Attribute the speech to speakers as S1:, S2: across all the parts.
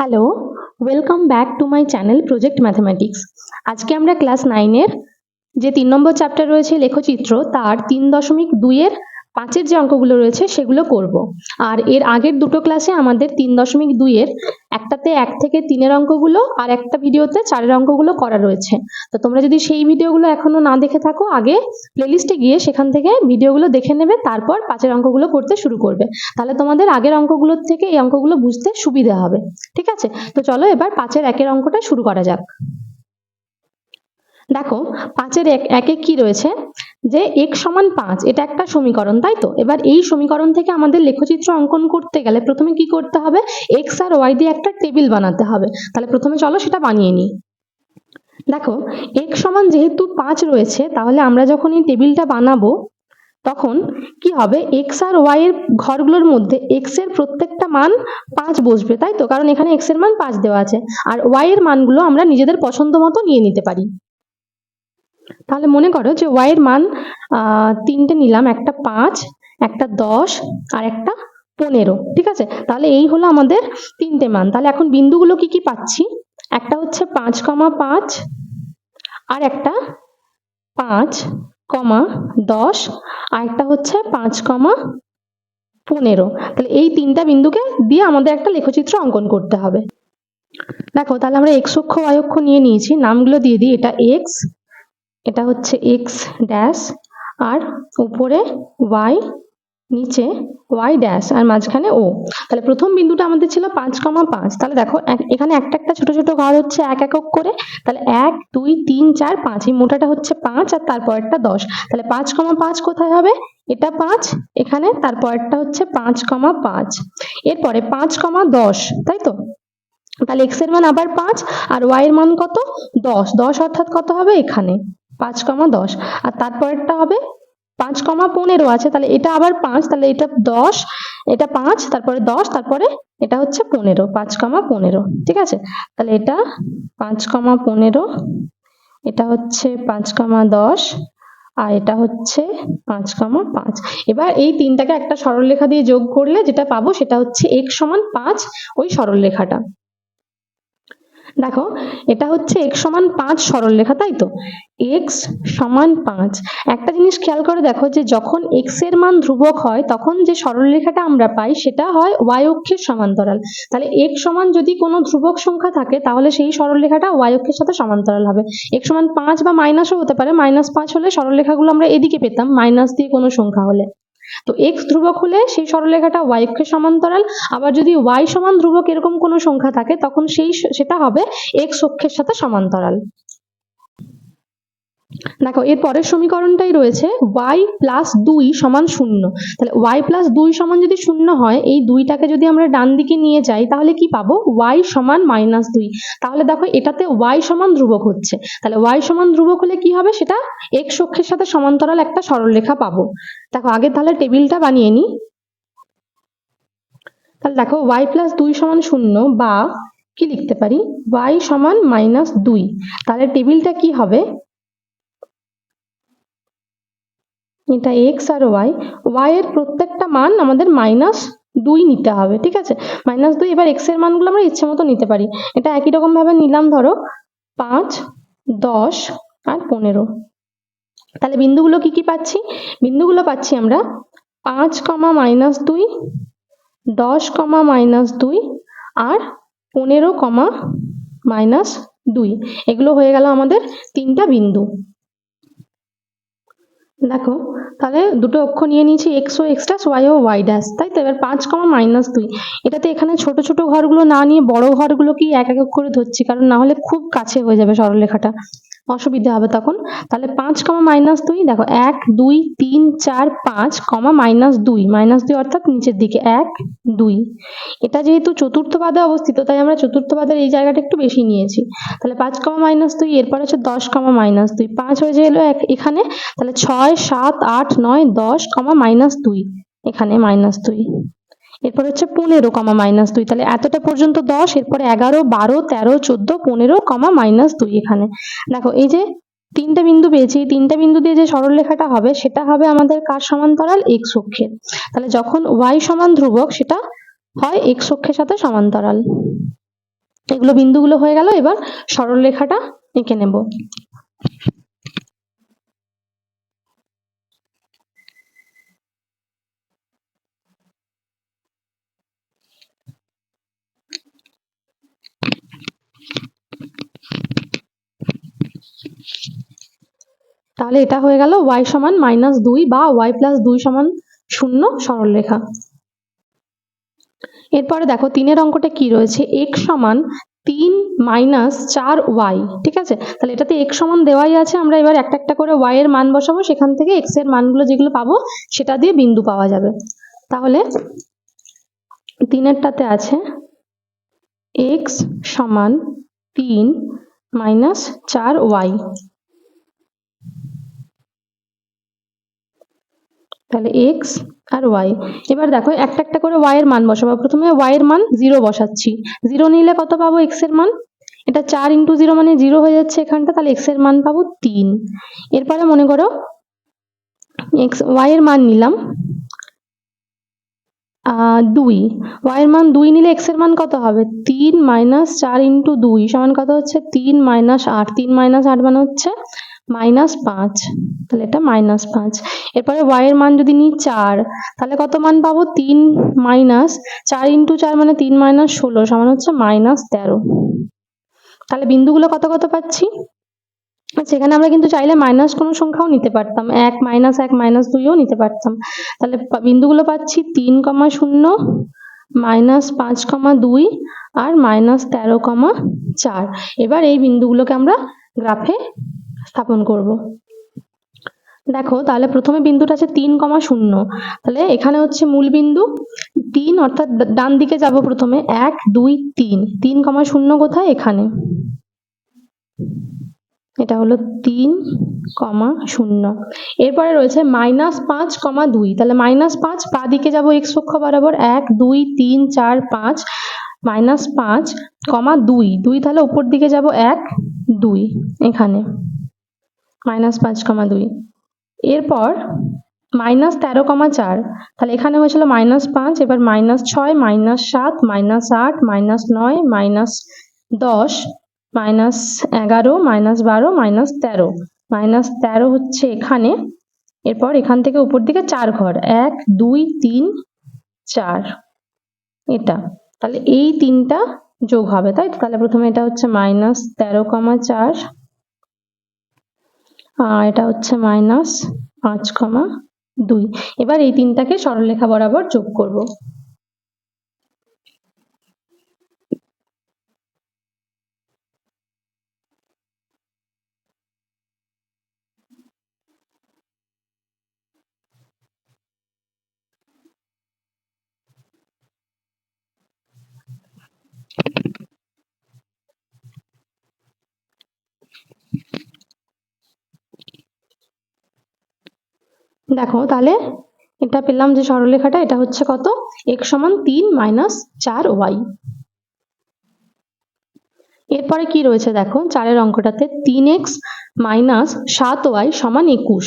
S1: Hello welcome back to my channel project mathematics আজকে আমরা class নাইনের যে তিন নম্বর চ্যাপ্টার রয়েছে লেখচিত্র, তার তিন দশমিক দুইয়ের পাঁচের যে অঙ্কগুলো রয়েছে সেগুলো করব। আর এর আগের দুটো ক্লাসে আমাদের তিন দশমিক দুইয়ের একটাতে এক থেকে তিনের অঙ্কগুলো আর একটা ভিডিওতে চারের অঙ্কগুলো করা রয়েছে। তো তোমরা যদি সেই ভিডিওগুলো এখনও না দেখে থাকো, আগে প্লেলিস্টে গিয়ে সেখান থেকে ভিডিওগুলো দেখে নেবে, তারপর পাঁচের অঙ্কগুলো করতে শুরু করবে। তাহলে তোমাদের আগের অঙ্কগুলোর থেকে এই অঙ্কগুলো বুঝতে সুবিধা হবে। ঠিক আছে? তো চলো এবার পাঁচের একের অঙ্কটা শুরু করা যাক। দেখো, পাঁচের এক, একে কি রয়েছে? যে এক সমান পাঁচ, এটা একটা সমীকরণ, তাই তো? এবার এই সমীকরণ থেকে আমাদের লেখচিত্র অঙ্কন করতে গেলে প্রথমে কি করতে হবে? এক্স আর ওয়াই দিয়ে একটা টেবিল বানাতে হবে। তাহলে প্রথমে চলো সেটা বানিয়ে নিই। দেখো এক সমান যেহেতু পাঁচ রয়েছে, তাহলে আমরা যখন এই টেবিলটা বানাবো, তখন কি হবে? এক্স আর ওয়াই এর ঘরগুলোর মধ্যে এক্সের প্রত্যেকটা মান পাঁচ বসবে, তাই তো? কারণ এখানে এক্সের মান পাঁচ দেওয়া আছে। আর ওয়াই এর মানগুলো আমরা নিজেদের পছন্দ মতো নিয়ে নিতে পারি। তাহলে মনে করো যে ওয়াই এর মান তিনটে নিলাম, একটা পাঁচ, একটা দশ আর একটা পনেরো, ঠিক আছে? তাহলে এই হলো আমাদের তিনটে মান। তাহলে এখন বিন্দুগুলো কি কি পাচ্ছি? একটা হচ্ছে পাঁচ কমা পাঁচ আর একটা পাঁচ কমা দশ আর একটা হচ্ছে পাঁচ কমা পনেরো। তাহলে এই তিনটা বিন্দুকে দিয়ে আমাদের একটা লেখচিত্র অঙ্কন করতে হবে। দেখো, তাহলে আমরা এক্স অক্ষ অক্ষ নিয়ে নিয়েছি। নামগুলো দিয়ে দিই। এটা এক্স এটা হচ্ছে এক্স ড্যাশ আর উপরে ওয়াই নিচে ওয়াই ড্যাশ আর মাঝখানে ও তাহলে প্রথম বিন্দুটা আমাদের ছিল পাঁচ কমা পাঁচ। তাহলে দেখো এখানে একটা একটা ছোট ছোট ঘর হচ্ছে এক একক করে। তাহলে এক, দুই, তিন, চার, পাঁচ। এই মোটাটা হচ্ছে পাঁচ, আর তারপরেরটা দশ। তাহলে পাঁচ কমা পাঁচ কোথায় হবে? এটা পাঁচ, এখানে তারপরেরটা হচ্ছে পাঁচ কমা পাঁচ। এরপরে পাঁচ কমা দশ, তাই তো? তাহলে এক্সের মান আবার পাঁচ, আর ওয়াই এর মান কত? দশ। দশ অর্থাৎ কত হবে এখানে? পাঁচ কমা দশ। আর তারপরেরটা হবে পাঁচ কমা পনেরো আছে, তাহলে এটা আবার পাঁচ, তাহলে এটা দশ, এটা পাঁচ, তারপরে দশ, তারপরে এটা হচ্ছে পনেরো, পাঁচ কমা পনেরো, ঠিক আছে? তাহলে এটা পাঁচ কমা পনেরো, এটা হচ্ছে পাঁচ কমা দশ, আর এটা হচ্ছে পাঁচ কমা পাঁচ। এবার এই তিনটাকে একটা সরলরেখা দিয়ে যোগ করলে যেটা পাবো সেটা হচ্ছে এক সমান পাঁচ ওই সরলরেখাটা। দেখো, এটা হচ্ছে x সমান পাঁচ সরলরেখা তাই তো? x সমান পাঁচ। একটা জিনিস খেয়াল করে দেখো যে যখন x এর মান ধ্রুবক হয়, তখন যে সরল রেখাটা আমরা পাই, সেটা হয় y অক্ষের সমান্তরাল। তাহলে x সমান যদি কোনো ধ্রুবক সংখ্যা থাকে, তাহলে সেই সরলরেখাটা y অক্ষের সাথে সমান্তরাল হবে। x সমান পাঁচ বা মাইনাসও হতে পারে। মাইনাস পাঁচ হলে সরলরেখাগুলো আমরা এদিকে পেতাম মাইনাস দিয়ে কোনো সংখ্যা হলে। তো এক্স ধ্রুবক হলে সেই সরলরেখাটা ওয়াইফকে সমান্তরাল। আবার যদি ওয়াই সমান ধ্রুবক এরকম কোনো সংখ্যা থাকে, তখন সেই সেটা হবে এক্স অক্ষের সাথে সমান্তরাল। দেখো, এর পরের সমীকরণটাই রয়েছে ওয়াই প্লাস দুই সমান শূন্য। তাহলে ওয়াই প্লাস দুই সমান যদি শূন্য হয়, এই দুইটাকে যদি আমরা ডান দিকে নিয়ে যাই, তাহলে কি পাবো? ওয়াই সমান মাইনাস দুই। তাহলে দেখো, এটাতে ওয়াই সমান ধ্রুবক হচ্ছে। তাহলে ওয়াই সমান ধ্রুবক হলে কি হবে সেটা? x অক্ষের সাথে সমান্তরাল একটা সরলরেখা পাবো। দেখো, আগে তাহলে টেবিলটা বানিয়ে নিই। তাহলে দেখো ওয়াই প্লাস দুই সমান শূন্য বা কি লিখতে পারি? ওয়াই সমান মাইনাস দুই। তাহলে টেবিলটা কি হবে? এটা এক্স আর ওয়াই এর প্রত্যেকটা মান আমাদের মাইনাস দুই নিতে হবে, ঠিক আছে? মাইনাস দুই, এবার এর মানগুলো আমরা ইচ্ছে মতো নিতে পারি। এটা একই রকম ভাবে নিলাম, ধরো, পাঁচ, দশ আর পনেরো। তাহলে বিন্দুগুলো কি কি পাচ্ছি? বিন্দুগুলো পাচ্ছি আমরা পাঁচ কমা মাইনাস দুই, দশ কমা মাইনাস দুই আর পনেরো কমা মাইনাস দুই। এগুলো হয়ে গেল আমাদের তিনটা বিন্দু। দেখো, তাহলে দুটো অক্ষ নিয়ে নিয়েছি এক্স ও এক্স ড্যাশ ওয়াই ও ওয়াই ড্যাশ তাই তো? এবার পাঁচ কমা মাইনাস দুই। এটাতে এখানে ছোট ছোট ঘরগুলো না নিয়ে বড় ঘরগুলোকেই এক এক করে ধরছি? কারণ না হলে খুব কাছে হয়ে যাবে সরলরেখাটা। অসুবিধা হবে তখন। তাহলে পাঁচ কমা মাইনাস দুই, দেখো এক, দুই, তিন, চার, পাঁচ কমা মাইনাস দুই। মাইনাস দুই অর্থাৎ নিচের দিকে এক, দুই। এটা যেহেতু চতুর্থ পাদে অবস্থিত, তাই আমরা চতুর্থ পাদের এই জায়গাটা একটু বেশি নিয়েছি। তাহলে পাঁচ কমা মাইনাস দুই, এরপর হচ্ছে দশ কমা মাইনাস দুই। পাঁচ হয়ে গেলো এক এখানে, তাহলে ছয়, সাত, আট, নয়, দশ কমা মাইনাস দুই। এখানে মাইনাস দুই। এরপর হচ্ছে পনেরো কমা মাইনাস দুই। তাহলে এতটা পর্যন্ত দশ, এরপরে এগারো, বারো, তেরো, চোদ্দ, পনেরো কমা মাইনাস দুই এখানে। দেখো, এই যে তিনটা বিন্দু পেয়েছি তিনটা বিন্দু দিয়ে যে সরলরেখাটা হবে, সেটা হবে আমাদের কার সমান্তরাল? এক্স অক্ষের। তাহলে যখন ওয়াই সমান ধ্রুবক, সেটা হয় এক্স অক্ষের সাথে সমান্তরাল। এগুলো বিন্দুগুলো হয়ে গেল, এবার সরলরেখাটা এঁকে নেব। তাহলে এটা হয়ে গেল y সমান মাইনাস দুই বা y প্লাস দুই সমান শূন্য সরলরেখা। এরপরে দেখো তিনের অঙ্কটা কি রয়েছে? x সমান তিন মাইনাস চার ওয়াই ঠিক আছে? তাহলে এটাতে x সমান দেওয়াই আছে, আমরা এবার একটা একটা করে y এর মান বসাবো, সেখান থেকে x এর মানগুলো যেগুলো পাবো, সেটা দিয়ে বিন্দু পাওয়া যাবে। তাহলে তিনেরটাতে আছে x সমান তিন মাইনাস চার ওয়াই তাহলে এক্স আর ওয়াই এবার দেখো, একটা একটা করে y এর মান বসাবো। প্রথমে y এর মান জিরো বসাচ্ছি। জিরো নিলে কত পাবো x এর মান? এটা চার ইন্টু জিরো মানে জিরো হয়ে যাচ্ছে এখানটা, তাহলে x এর মান পাবো তিন। এরপরে মনে করো এক্স y এর মান নিলাম দুই। এর মান দুই নিলে x এর মান কত হবে? তিন মাইনাস চার ইন্টু দুই সমান কত হচ্ছে? তিন মাইনাস আট। তিন মাইনাস আট মানে হচ্ছে মাইনাস পাঁচ, তাহলে এটা মাইনাস পাঁচ। এরপরে এর মান যদি নিই চার, তাহলে কত মান পাবো? তিন মাইনাস, চার ইন্টু চার মানে তিন মাইনাস ষোলো, সমান হচ্ছে মাইনাস তেরো। তাহলে বিন্দুগুলো কত কত পাচ্ছি? এখানে আমরা কিন্তু চাইলে মাইনাস কোনো সংখ্যাও নিতে পারতাম। এক মাইনাস এক মাইনাস দুইও নিতে পারতাম। তাহলে বিন্দুগুলো পাচ্ছি তিন কমা শূন্য, মাইনাস পাঁচ কমা দুই আর মাইনাস তেরো কমা চার। এবার এই বিন্দুগুলোকে আমরা গ্রাফে স্থাপন করব। দেখো, তাহলে প্রথমে বিন্দুটা আছে তিন কমা শূন্য। তাহলে এখানে হচ্ছে মূল বিন্দু তিন, অর্থাৎ ডান দিকে যাব প্রথমে। এক, দুই, তিন। তিন কমা শূন্য কোথায়? এখানে। এটা হলো তিন কমা শূন্য। এরপরে রয়েছে মাইনাস পাঁচ কমা দুই। তাহলে মাইনাস পাঁচ পা দিকে যাব এক্স অক্ষ বরাবর। এক, দুই, তিন, চার, পাঁচ। মাইনাস পাঁচ কমা দুই। দুই তাহলে উপর দিকে যাব এক, দুই, এখানে। মাইনাস পাঁচ কমা দুই। এরপর মাইনাস তেরো কমা চার, তাহলে এখানে হয়েছিল মাইনাস পাঁচ, এবার মাইনাস ছয়, মাইনাস সাত, মাইনাস আট, মাইনাস নয়, মাইনাস দশ, মাইনাস এগারো, মাইনাস বারো, মাইনাস তেরো। মাইনাস তেরো হচ্ছে এখানে, এরপর এখান থেকে উপর দিকে চার ঘর, এক, দুই, তিন, চার। এটা, তাহলে এই তিনটা যোগ হবে, তাই? তাহলে প্রথমে এটা হচ্ছে মাইনাস তেরো কমা চার এটা হচ্ছে মাইনাস পাঁচ কমা দুই। এবার এই তিনটাকে সরলরেখা বরাবর যোগ করব। দেখো, তাহলে এটা পেলাম যে সরলরেখাটা, এটা হচ্ছে কত? x সমান তিন মাইনাস চার ওয়াই এরপরে কি রয়েছে দেখো? চারের অঙ্কটাতে তিন এক্স মাইনাস সাত ওয়াই সমান একুশ।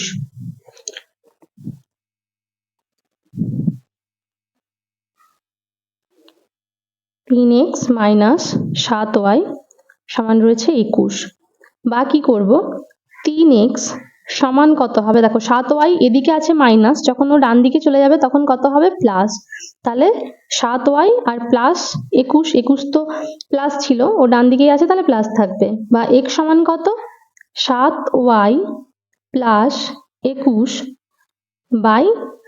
S1: তিন এক্স মাইনাস সাত ওয়াই সমান রয়েছে একুশ। বা কি করব? তিন এক্স সমান কত হবে? দেখো, সাত ওয়াই এদিকে আছে মাইনাস যখন ও ডান দিকে চলে যাবে তখন কত হবে? প্লাস তাহলে সাত ওয়াই আর প্লাস একুশ একুশ তো প্লাস ছিল, ও ডান দিকেই আছে, তাহলে প্লাস থাকবে। বা এক্স সমান কত? সাত ওয়াই প্লাস একুশ বাই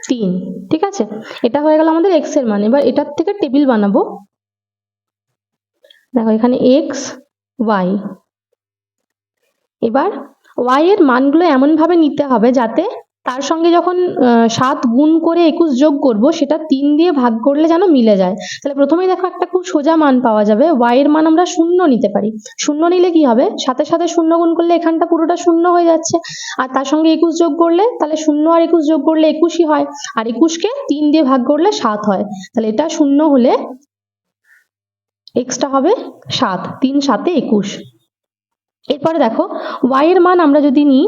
S1: তিন, ঠিক আছে? এটা হয়ে গেল আমাদের এক্সের মান। এবার এটার থেকে টেবিল বানাবো। দেখো, এখানে এক্স ওয়াই এবার ওয়াই এর মানগুলো এমন ভাবে নিতে হবে যাতে তার সঙ্গে যখন সাত গুণ করে একুশ যোগ করব, সেটা তিন দিয়ে ভাগ করলে যেন মিলে যায়। তাহলে প্রথমেই দেখো একটা খুব সোজা মান পাওয়া যাবে। ওয়াই এর মান আমরা শূন্য নিতে পারি। শূন্য নিলে কি হবে? সাথে সাথে শূন্য গুণ করলে এখানটা পুরোটা শূন্য হয়ে যাচ্ছে। আর তার সঙ্গে একুশ যোগ করলে, তাহলে শূন্য আর একুশ যোগ করলে একুশই হয়। আর একুশকে তিন দিয়ে ভাগ করলে সাত হয়। তাহলে এটা শূন্য হলে এক্সটা হবে সাত। তিন সাতে একুশ। এরপরে দেখো, y এর মান আমরা যদি নিই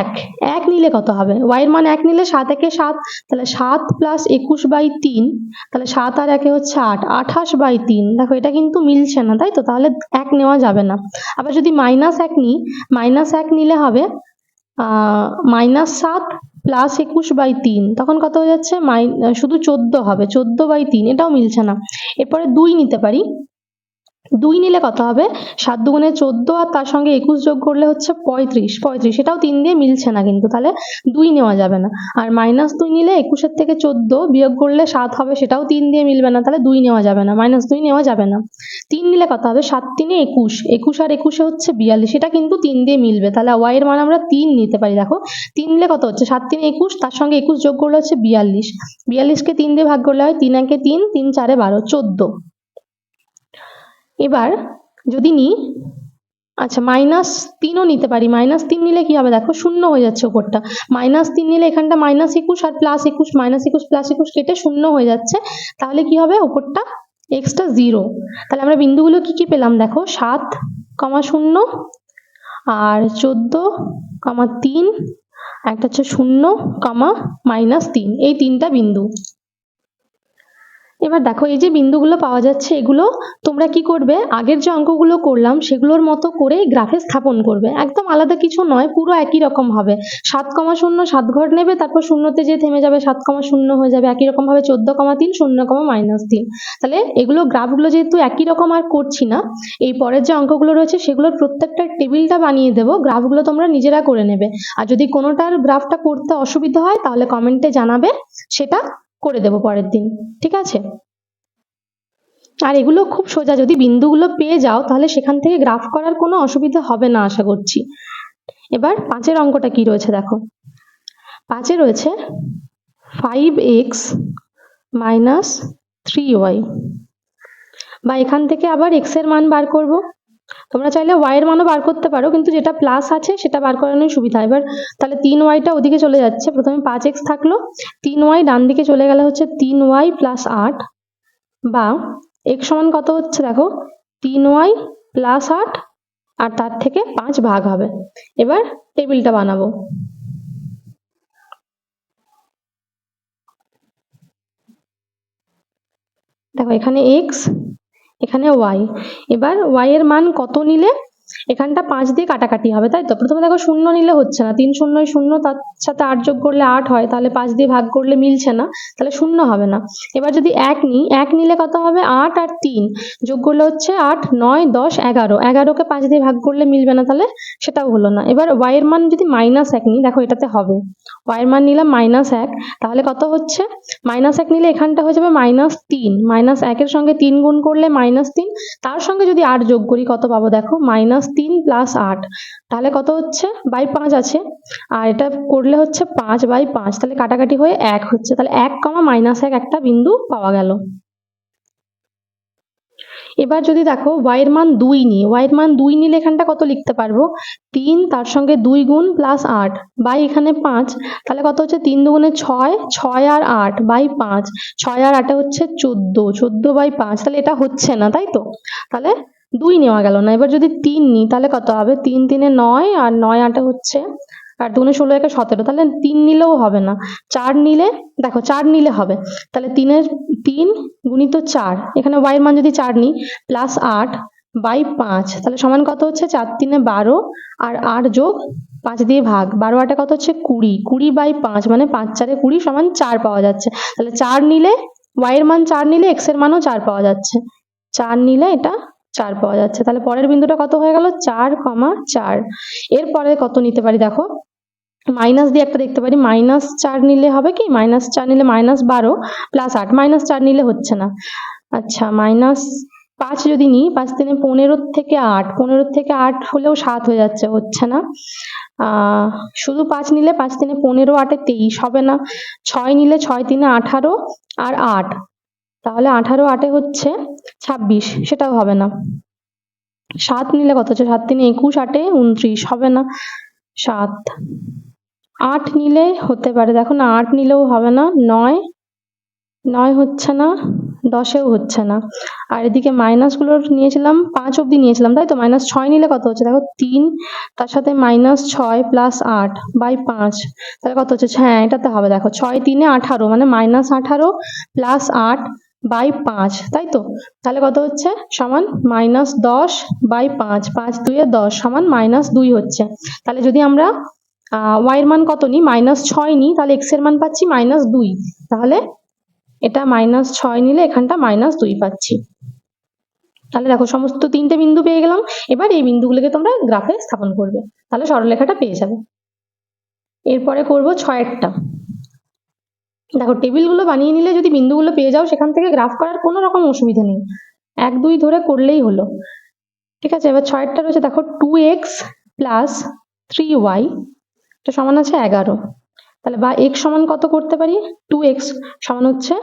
S1: এক এক নিলে কত হবে? ওয়াই এর মান এক নিলে সাত, একে সাত, তাহলে সাত প্লাস একুশ বাই তিন, তাহলে সাত আর একে হচ্ছে আট, আঠাশ বাই তিন। দেখো, এটা কিন্তু মিলছে না, তাই তো? তাহলে এক নেওয়া যাবে না। আবার যদি মাইনাস এক নিই মাইনাস এক নিলে হবে মাইনাস সাত প্লাস একুশ বাই তিন, তখন কত হয়ে যাচ্ছে? মাই শুধু চোদ্দ হবে, চোদ্দ বাই তিন, এটাও মিলছে না। এরপরে দুই নিতে পারি। দুই নিলে কত হবে? সাত দুগুণে চোদ্দ আর তার সঙ্গে একুশ যোগ করলে হচ্ছে পঁয়ত্রিশ। পঁয়ত্রিশ, এটাও তিন দিয়ে মিলছে না কিন্তু তাহলে দুই নেওয়া যাবে না। আর মাইনাস দুই নিলে একুশের থেকে চোদ্দ বিয়োগ করলে সাত হবে, সেটাও তিন দিয়ে মিলবে না, তাহলে দুই নেওয়া যাবে না। মাইনাস দুই নেওয়া যাবে না। তিন নিলে কত হবে? সাত তিনে একুশ। একুশ আর একুশে হচ্ছে বিয়াল্লিশ এটা কিন্তু তিন দিয়ে মিলবে। তাহলে ওয়াই এর মান আমরা তিন নিতে পারি। দেখো, তিন নিলে কত হচ্ছে? সাত তিনে একুশ, তার সঙ্গে একুশ যোগ করলে হচ্ছে বিয়াল্লিশ। বিয়াল্লিশকে তিন দিয়ে ভাগ করলে হয় তিন একে তিন তিন চারে বারো, চোদ্দ। এবার যদি নিই আচ্ছা মাইনাস তিনও নিতে পারি। মাইনাস তিন নিলে কি হবে? দেখো, শূন্য হয়ে যাচ্ছে ওপরটা। মাইনাস তিন নিলে এখানটা মাইনাস একুশ আর প্লাস একুশ মাইনাস একুশ প্লাস একুশ কেটে শূন্য হয়ে যাচ্ছে। তাহলে কি হবে? ওপরটা এক্সটা জিরো তাহলে আমরা বিন্দুগুলো কি কি পেলাম? দেখো, সাত কমা শূন্য আর চোদ্দ কমা তিন, একটা হচ্ছে শূন্য কমা মাইনাস তিন। এই তিনটা বিন্দু। এবার দেখো, এই যে বিন্দুগুলো পাওয়া যাচ্ছে, এগুলো তোমরা কি করবে? আগের যে অঙ্কগুলো করলাম, সেগুলোর মতো করে গ্রাফে স্থাপন করবে। একদম আলাদা কিছু নয়, পুরো একই রকম হবে। সাত কমা শূন্য, সাত ঘর নেবে, তারপর শূন্যতে যে থেমে যাবে, সাত কমা শূন্য হয়ে যাবে, একই রকম ভাবে চোদ্দ কমা তিন, শূন্য কমা মাইনাস তিন। তাহলে এগুলো গ্রাফগুলো যেহেতু একই রকম আর করছি না, এই পরের যে অঙ্কগুলো রয়েছে, সেগুলোর প্রত্যেকটা টেবিলটা বানিয়ে দেবো, গ্রাফগুলো তোমরা নিজেরা করে নেবে। আর যদি কোনোটার গ্রাফটা করতে অসুবিধা হয়, তাহলে কমেন্টে জানাবে, সেটা করে দেবো পরের দিন, ঠিক আছে? আর এগুলো খুব সোজা, যদি বিন্দুগুলো পেয়ে যাও, তাহলে সেখান থেকে গ্রাফ করার কোনো অসুবিধা হবে না আশা করছি। এবার পাঁচের অঙ্কটা কি রয়েছে দেখো। পাঁচে রয়েছে five X minus three Y বা এখান থেকে আবার এক্সের মান বার করব। তোমরা চাইলে ওয়াই এর মানও বার করতে পারো, কিন্তু যেটা প্লাস আছে সেটা বার করানোই সুবিধা। এবার তাহলে তিন ওয়াইটা ওদিকে চলে যাচ্ছে, প্রথমে পাঁচ এক্স থাকল, তিন ওয়াই ডান দিকে চলে গেলে হচ্ছে তিন ওয়াই প্লাস আট, বা এক্স সমান কত হচ্ছে দেখো, তিন ওয়াই প্লাস আট, আর তার থেকে পাঁচ ভাগ হবে। এবার টেবিলটা বানাবো। দেখো এখানে এক্স এখানে ওয়াই এবার ওয়াই এর মান কত নিলে? এখানটা পাঁচ দিয়ে কাটাকাটি হবে, তাই তো? প্রথমে দেখো শূন্য নিলে হচ্ছে না, তিন শূন্য শূন্য, তার সাথে আট যোগ করলে আট হয়, তাহলে পাঁচ দিয়ে ভাগ করলে মিলছে না, তাহলে শূন্য হবে না। এবার যদি এক নিই, এক নিলে কত হবে? আট আর তিন যোগ করলে হচ্ছে আট, নয়, দশ, এগারো। এগারোকে পাঁচ দিয়ে ভাগ করলে মিলবে না, তাহলে সেটাও হলো না। এবার ওয়াই এর মান যদি মাইনাস এক নিই, দেখো এটাতে হবে। ওয়াই এর মান নিলাম মাইনাস এক, তাহলে কত হচ্ছে? মাইনাস এক নিলে এখানটা হয়ে যাবে মাইনাস তিন। মাইনাস একের সঙ্গে তিন গুণ করলে মাইনাস তিন, তার সঙ্গে যদি আট যোগ করি, কত পাবো দেখো? মাইনাস তিন প্লাস আট। তাহলে কত হচ্ছে? বাই পাঁচ আছে। আর এটা করলে হচ্ছে পাঁচ বাই পাঁচ। তাহলে কাটাকাটি হয়ে এক হচ্ছে। তাহলে এক কমা মাইনাস এক একটা বিন্দু পাওয়া গেল। এবার যদি দেখো এর মান দুই y এর মান দুই নিলে এখানটা কত লিখতে পারব? তিন, তার সঙ্গে দুই গুণ প্লাস আট। বাই এখানে পাঁচ। তাহলে কত হচ্ছে? তিন দুগুণে ছয় ছয় আর আট বাই পাঁচ। ছয় আর আটে হচ্ছে চোদ্দ। চোদ্দ বাই পাঁচ। তাহলে এটা হচ্ছে না, তাই তো? তাহলে দুই নেওয়া গেল না। এবার যদি তিন নিই তাহলে কত হবে? তিন তিনে নয় আর নয় আটে হচ্ছে, আর দুগুণে ষোলো একে সতেরো, তাহলে তিন নিলেও হবে না। চার নিলে, দেখো চার নিলে হবে। তাহলে তিনের তিন গুণিত চার, এখানে ওয়াই মান যদি চার নিই প্লাস আট বাই পাঁচ, তাহলে সমান কত হচ্ছে? চার তিনে বারো আর আট যোগ পাঁচ দিয়ে ভাগ। বারো আটে কত হচ্ছে? কুড়ি কুড়ি বাই পাঁচ মানে পাঁচ চারে কুড়ি সমান চার পাওয়া যাচ্ছে। তাহলে চার নিলে ওয়াই এর মান চার নিলে এক্সের মানও চার পাওয়া যাচ্ছে। চার নিলে এটা চার পাওয়া যাচ্ছে। তাহলে পরের বিন্দুটা কত হয়ে গেল? চার কমা চার। এরপরে কত নিতে পারি দেখো? মাইনাস দিয়ে একটা দেখতে পারি। মাইনাস চার নিলে হবে কি? মাইনাস চার নিলে মাইনাস বারো প্লাস আট। মাইনাস চার নিলে হচ্ছে না। আচ্ছা মাইনাস পাঁচ যদি নিই, পাঁচ দিনে পনেরো থেকে আট। পনেরো থেকে আট হলেও সাত হয়ে যাচ্ছে, হচ্ছে না। শুধু পাঁচ নিলে পাঁচ দিনে পনেরো, আটে তেইশ হবে না। ছয় নিলে ছয় তিনে আঠারো আর আট। তাহলে আঠারো আটে হচ্ছে ছাব্বিশ, সেটাও হবে না। সাত নিলে কত হচ্ছে? সাত তিনে একুশ আটে উনত্রিশ, হবে না। সাত। আট নিলে হতে পারে, দেখো না, আট নিলেও হবে না, নয় নয় হচ্ছে না, দশেও হচ্ছে না। আর এদিকে মাইনাসগুলো নিয়েছিলাম, পাঁচ অবধি নিয়েছিলাম, তাই তো? মাইনাস ছয় নিলে কত হচ্ছে? দেখো, তিন, তার সাথে মাইনাস ছয় প্লাস আট বাই পাঁচ, তাহলে কত হচ্ছে? হ্যাঁ এটাতে হবে, দেখো, ছয় তিনে আঠারো মানে মাইনাস আঠারো প্লাস আট বাই পাঁচ, তাই তো? তাহলে কত হচ্ছে? সমান মাইনাস দশ বাই পাঁচ পাঁচ দুইয়ে দশ সমান মাইনাস দুই হচ্ছে। তাহলে যদি আমরা ওয়াই এর মান কত নিই? মাইনাস ছয় নিই, তাহলে এক্সের মান পাচ্ছি মাইনাস দুই। তাহলে এটা মাইনাস ছয় নিলে এখানটা মাইনাস দুই পাচ্ছি। তাহলে দেখো সমস্ত তিনটে বিন্দু পেয়ে গেলাম। এবার এই বিন্দুগুলোকে তোমরা গ্রাফে স্থাপন করবে। তাহলে সরলরেখাটা পেয়ে যাবে। এরপরে করব ছয়েরটা। দেখো টেবিলগুলো বানিয়ে নিলে যদি বিন্দুগুলো পেয়ে যাও, সেখান থেকে গ্রাফ করার কোনো রকম অসুবিধা নেই। এক, দুই ধরে করলেই হলো। ঠিক আছে? এবার ছয়েরটা রয়েছে, দেখো two X plus three Y এটা সমান আছে এগারো। তাহলে বা এক্স সমান কত করতে পারি? টু এক্স সমান হচ্ছে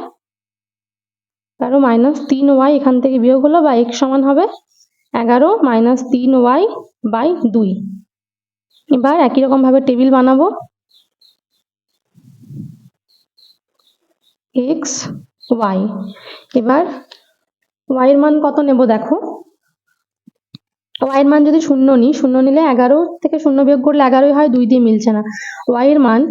S1: এগারো মাইনাস তিন ওয়াই এখান থেকে বিয়োগ হলো, বা এক্স সমান হবে এগারো মাইনাস তিন ওয়াই বাই দুই। এবার একই রকম ভাবে টেবিল বানাবো। এক্স ওয়াই এবার ওয়াই এর মান কত নেব দেখো? ওয়াই এর মান যদি শূন্য নিই, শূন্য নিলে এগারো থেকে শূন্য বিয়োগ করলে এগারোই হয়, দুই দিয়ে মিলছে না। ওয়াই এর মান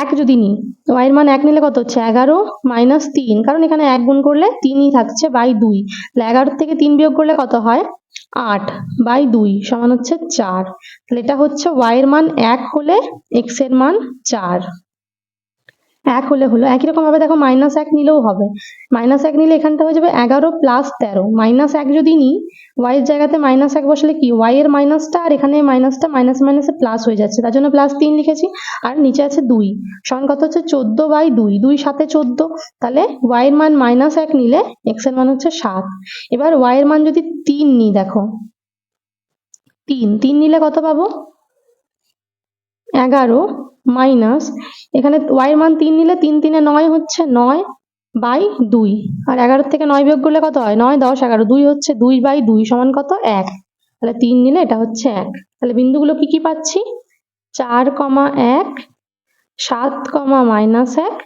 S1: এক যদি নিই ওয়াই এর মান এক নিলে কত হচ্ছে? এগারো মাইনাস তিন। কারণ এখানে এক গুণ করলে তিনই থাকছে বাই দুই। তাহলে এগারো থেকে তিন বিয়োগ করলে কত হয়? আট বাই দুই সমান হচ্ছে চার। তাহলে এটা হচ্ছে ওয়াই এর মান এক হলে এক্সের মান চার। এক হলে হলো। একই রকম ভাবে দেখো মাইনাস এক নিলেও হবে। মাইনাস এক নিলে এখানটা হয়ে যাবে এগারো প্লাস তেরো। মাইনাস এক যদি নিই ওয়াই এর জায়গাতে মাইনাস এক বসলে কি? ওয়াই এর মাইনাসটা আর এখানে মাইনাসটা মাইনাস মাইনাসে প্লাস হয়ে যাচ্ছে। তার জন্য প্লাস তিন লিখেছি। আর নিচে আছে দুই। সমান কত হচ্ছে? চোদ্দ বাই দুই। দুই সাথে চোদ্দ। তাহলে ওয়াই এর মান মাইনাস এক নিলে এক্সের মান হচ্ছে সাত। এবার ওয়াই এর মান যদি তিন নিই, দেখো। তিন। তিন নিলে কত পাবো? এগারো মাইনাস, এখানে ওয়াই মান তিন নিলে তিন তিনে নয় হচ্ছে নয় বাই দুই। আর এগারো থেকে নয় বিয়োগ করলে কত হয়? নয়, দশ, এগারো। দুই হচ্ছে দুই বাই দুই সমান কত? এক। তাহলে তিন নিলে এটা হচ্ছে এক। তাহলে বিন্দুগুলো কি কি পাচ্ছি? চার কমা এক, সাত কমা মাইনাস এক,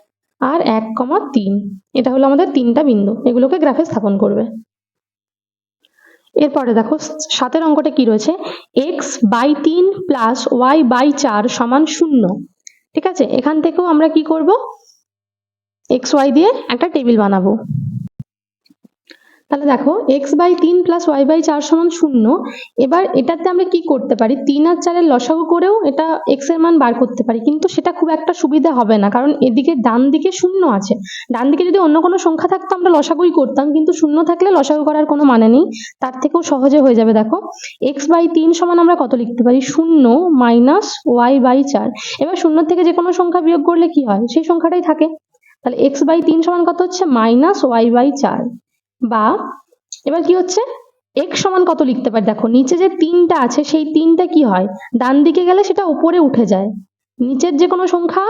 S1: আর এক কমা তিন। এটা হলো আমাদের তিনটা বিন্দু। এগুলোকে গ্রাফে স্থাপন করবে। এরপরে দেখো, সাতের অঙ্কটা কি রয়েছে? এক্স বাই তিন প্লাস ওয়াই বাই চার সমান শূন্য। ঠিক আছে? এখান থেকেও আমরা কি করব? এক্স ওয়াই দিয়ে একটা টেবিল বানাবো। তাহলে দেখো এক্স বাই তিন প্লাস ওয়াই বাই চার সমান শূন্য। এবার এটাতে আমরা কি করতে পারি? তিন আর চারের লসাগু করেও এটা এক্সের মান বার করতে পারি। কিন্তু সেটা খুব একটা সুবিধা হবে না, কারণ এদিকে ডান দিকে শূন্য আছে। ডান দিকে যদি অন্য কোনো সংখ্যা থাকতো, আমরা লসাগুই করতাম, কিন্তু শূন্য থাকলে লসাগু করার কোনো মানে নেই। তার থেকেও সহজে হয়ে যাবে, দেখো। এক্স বাই তিন সমান আমরা কত লিখতে পারি? শূন্য মাইনাস ওয়াই বাই চার। এবার শূন্য থেকে যে কোনো সংখ্যা বিয়োগ করলে কি হয়? সেই সংখ্যাটাই থাকে। তাহলে এক্স বাই তিন সমান কত হচ্ছে? মাইনাস ওয়াই বাই চার। বা, এবার কি হচ্ছে? x সমান কত লিখতে পারি? দেখো, নিচে যে তিনটা আছে, সেই তিনটা কি হয়? ডান দিকে গেলে সেটা উপরে উঠে যায়। নিচের যে কোনো সংখ্যা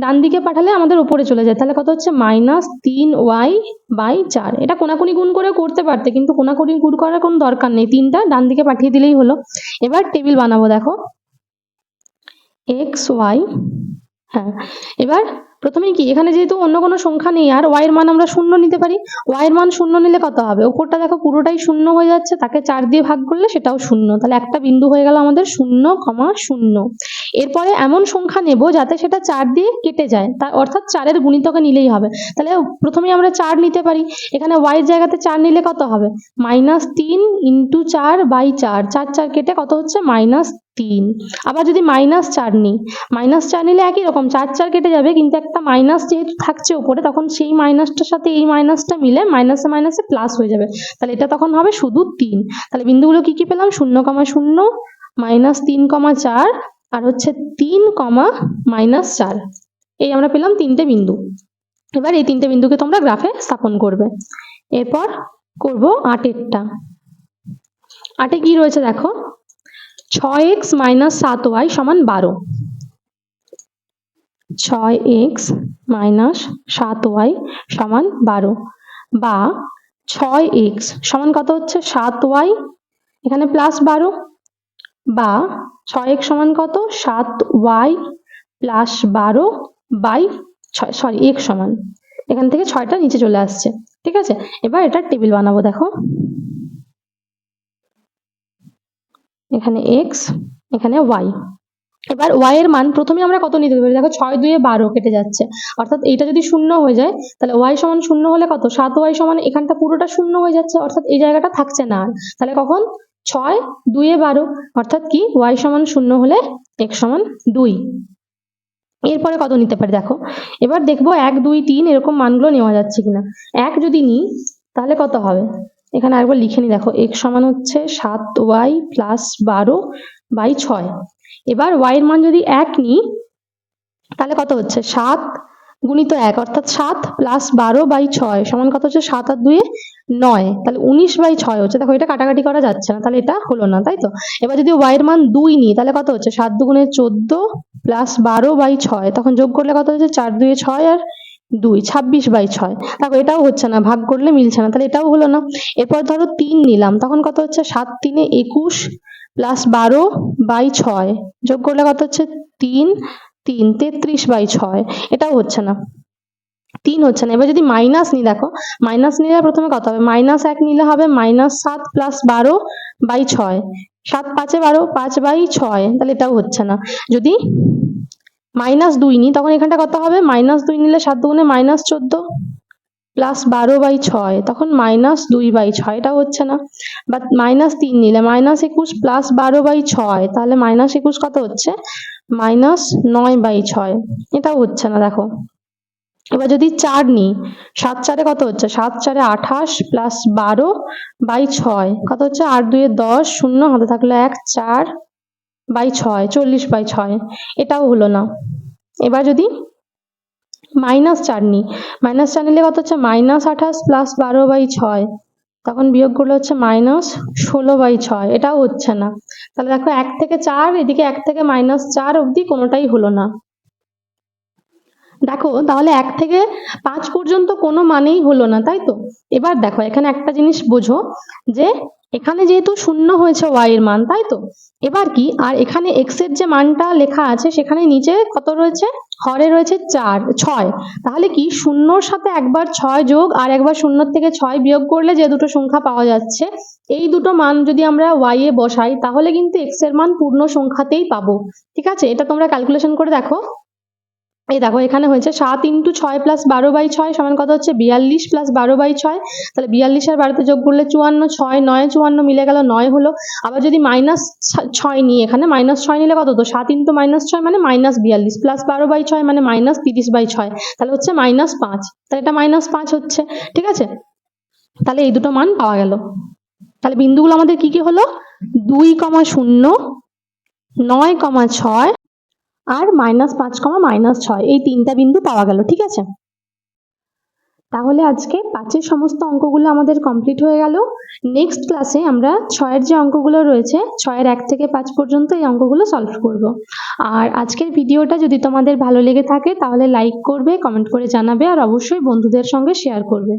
S1: ডান দিকে পাঠালে আমাদের উপরে চলে যায়। তাহলে কত হচ্ছে? মাইনাস তিন ওয়াই বাই চার। এটা কোনাকুনি গুণ করে করতে পারতে, কিন্তু কোনাকুনি গুণ করার কোনো দরকার নেই। তিনটা ডান দিকে পাঠিয়ে দিলেই হলো। এবার টেবিল বানাবো, দেখো। এক্স ওয়াই হ্যাঁ। এবার প্রথমে কি, এখানে যেহেতু অন্য কোনো সংখ্যা নেই, আর ওয়াই এর মান আমরা শূন্য নিতে পারি ওয়াই এর মান শূন্য নিলে কত হবে? ওপরটা দেখো পুরোটাই শূন্য হয়ে যাচ্ছে, তাকে চার দিয়ে ভাগ করলে সেটাও শূন্য, তাহলে একটা বিন্দু হয়ে গেল আমাদের শূন্য কমা শূন্য। এরপরে এমন সংখ্যা নেব যাতে সেটা চার দিয়ে কেটে যায়, তা অর্থাৎ চারের গুণিতকে নিলেই হবে। তাহলে প্রথমেই আমরা চার নিতে পারি, এখানে ওয়াই এর জায়গাতে চার নিলে কত হবে? মাইনাস তিন ইন্টু চার বাই চার চার চার কেটে কত হচ্ছে? মাইনাস তিন। আবার যদি মাইনাস চার নিই মাইনাস চার নিলে একই রকম, চার চার কেটে যাবে, কিন্তু একটা মাইনাস যেহেতু থাকছে উপরে, তখন সেই মাইনাসটার সাথে এই মাইনাসটা মিলে মাইনাসে মাইনাসে প্লাস হয়ে যাবে। তাহলে এটা তখন হবে শুধু তিন। তাহলে বিন্দুগুলো কি কি পেলাম? শূন্য কমা শূন্য মাইনাস তিন কমা চার, আর হচ্ছে তিন কমা মাইনাস চার। এই আমরা পেলাম তিনটে বিন্দু। এবার এই তিনটে বিন্দুকে তোমরা গ্রাফে স্থাপন করবে। এরপর করব আটেরটা। আটে কি রয়েছে দেখো? ছয় এক্স মাইনাস সাত ওয়াই সমান বারো। ছয় এক্স মাইনাস সাত ওয়াই সমান বারো বা ছয় এক্স সমান কত হচ্ছে? সাত ওয়াই, এখানে প্লাস বারো বা ছয় এক্স সমান কত? সাত ওয়াই প্লাস বারো বাই ছয়, সরি, এক্স সমান। এখান থেকে ছয়টা নিচে চলে আসছে। ঠিক আছে? এবার এটা টেবিল বানাবো, দেখো। এখানে এক্স এখানে ওয়াই এবার ওয়াই এর মান প্রথমে আমরা কত নিতে পারি? দেখো ছয় দুয়ে বারো কেটে যাচ্ছে। অর্থাৎ এইটা যদি শূন্য হয়ে যায়, তাহলে ওয়াই সমান শূন্য হলে কত? সাত ওয়াই সমান এখানটা পুরোটা শূন্য হয়ে যাচ্ছে, অর্থাৎ এই জায়গাটা থাকছে না আর। তাহলে কখন? ছয় দুয়ে বারো, অর্থাৎ কি? ওয়াই সমান শূন্য হলে এক্স সমান দুই। এরপরে কত নিতে পারি? দেখো, এবার দেখব এক, দুই, তিন এরকম মানগুলো নেওয়া যাচ্ছে কিনা। এক যদি নিই, তাহলে কত হবে? এখানে আরেকবার লিখে নি দেখো এক্স সমান হচ্ছে সাত ওয়াই প্লাস বারো বাই ছয়। এবার ওয়াই এর মান যদি এক নিই, তাহলে কত হচ্ছে? সাত গুণিত এক, অর্থাৎ সাত প্লাস বারো বাই ছয় সমান কত হচ্ছে? সাত আর দুয়ে নয়। তাহলে উনিশ বাই ছয় হচ্ছে। দেখো, এটা কাটাকাটি করা যাচ্ছে না, তাহলে এটা হলো না, তাই তো? এবার যদি ওয়াই এর মান দুই নিই, তাহলে কত হচ্ছে? সাত দুগুণে চোদ্দ প্লাস বারো বাই ছয়, তখন যোগ করলে কত হচ্ছে? চার দুয়ে ছয় আর দুই, ছাব্বিশ বাই ছয়। দেখো, এটাও হচ্ছে না, ভাগ করলে মিলছে না, তাহলে এটাও হলো না। এরপর ধরো তিন নিলাম, তখন কত হচ্ছে? সাত তিনে একুশ প্লাস বারো বাই ছয়, যোগ করলে কত হচ্ছে? তিন তিন, তেত্রিশ বাই ছয়, এটাও হচ্ছে না। তিন হচ্ছে না, এবার যদি মাইনাস নিই, দেখো মাইনাস নিলে প্রথমে কত হবে? মাইনাস এক নিলে হবে মাইনাস সাত প্লাস বারো বাই ছয়। সাত পাঁচে বারো, পাঁচ বাই ছয়, তাহলে এটাও হচ্ছে না। যদি মাইনাস দুই নিই, তখন এখানটা কত হবে? মাইনাস দুই নিলে সাত দুগুণে মাইনাস চোদ্দ প্লাস বারো বাই ছয়, তখন মাইনাস দুই বাই ছয় এটা হচ্ছে না। বা মাইনাস তিন নিলে মাইনাস একুশ প্লাস বারো বাই ছয়, তাহলে মাইনাস একুশ কত হচ্ছে? মাইনাস নয় বাই ছয়, এটাও হচ্ছে না, দেখো। এবার যদি চার নিই, সাত চারে কত হচ্ছে? সাত চারে আঠাশ প্লাস বারো বাই ছয়, কত হচ্ছে? আট দুয়ে দশ, শূন্য, হাতে থাকল এক, চার বাই ছয়, চল্লিশ বাই ছয়, এটাও হলো না। এবার যদি মাইনাস চার নিই, মাইনাস চার নিলে কত হচ্ছে? মাইনাস আঠাশ প্লাস বারো বাই ছয়, তখন বিয়োগ করলে হচ্ছে মাইনাস ষোলো বাই ছয়, এটাও হচ্ছে না। তাহলে দেখো এক থেকে চার, এদিকে এক থেকে মাইনাস চার অবধি কোনোটাই হলো না। দেখো, তাহলে এক থেকে পাঁচ পর্যন্ত কোনো মানেই হলো না, তাই তো? এবার দেখো, এখানে একটা জিনিস বোঝো যে এখানে যেহেতু শূন্য হয়েছে ওয়াই এর মান, তাই তো? এবার কি? আর এখানে এক্সের যে মানটা লেখা আছে, সেখানে নিচে কত রয়েছে? হরে রয়েছে চার, ছয়। তাহলে কি? শূন্যর সাথে একবার ছয় যোগ আর একবার শূন্যর থেকে ছয় বিয়োগ করলে যে দুটো সংখ্যা পাওয়া যাচ্ছে, এই দুটো মান যদি আমরা ওয়াই এ বসাই, তাহলে কিন্তু এক্সের মান পূর্ণ সংখ্যাতেই পাবো। ঠিক আছে? এটা তোমরা ক্যালকুলেশন করে দেখো। এই দেখো, এখানে হয়েছে সাত ইন্টু ছয় প্লাস বারো বাই ছয় সমান কথা হচ্ছে? বিয়াল্লিশ প্লাস বারো বাই ছয়। তাহলে বিয়াল্লিশ আর বারোতে যোগ করলে চুয়ান্ন, ছয়, নয়, চুয়ান্ন মিলে গেল নয় হলো। আবার যদি মাইনাস ছয় নিই এখানে মাইনাস ছয় নিলে কত হতো? সাত ইন্টু মাইনাস ছয় মানে মাইনাস বিয়াল্লিশ প্লাস বারো বাই ছয় মানে মাইনাস তিরিশ বাই ছয়। তাহলে হচ্ছে মাইনাস পাঁচ। তাহলে এটা মাইনাস পাঁচ হচ্ছে, ঠিক আছে? তাহলে এই দুটো মান পাওয়া গেল। তাহলে বিন্দুগুলো আমাদের কি কি হলো? দুই কমা শূন্য, নয় কমা ছয় আর মাইনাস পাঁচ কমা মাইনাস ছয়, এই তিনটা বিন্দু পাওয়া গেল, ঠিক আছে? তাহলে আজকে পাঁচের সমস্ত অঙ্কগুলো আমাদের কমপ্লিট হয়ে গেল। নেক্সট ক্লাসে আমরা ছয়ের যে অঙ্কগুলো রয়েছে, ছয়ের এক থেকে পাঁচ পর্যন্ত এই অঙ্কগুলো সলভ করব। আর আজকের ভিডিওটা যদি তোমাদের ভালো লেগে থাকে, তাহলে লাইক করবে কমেন্ট করে জানাবে, আর অবশ্যই বন্ধুদের সঙ্গে শেয়ার করবে।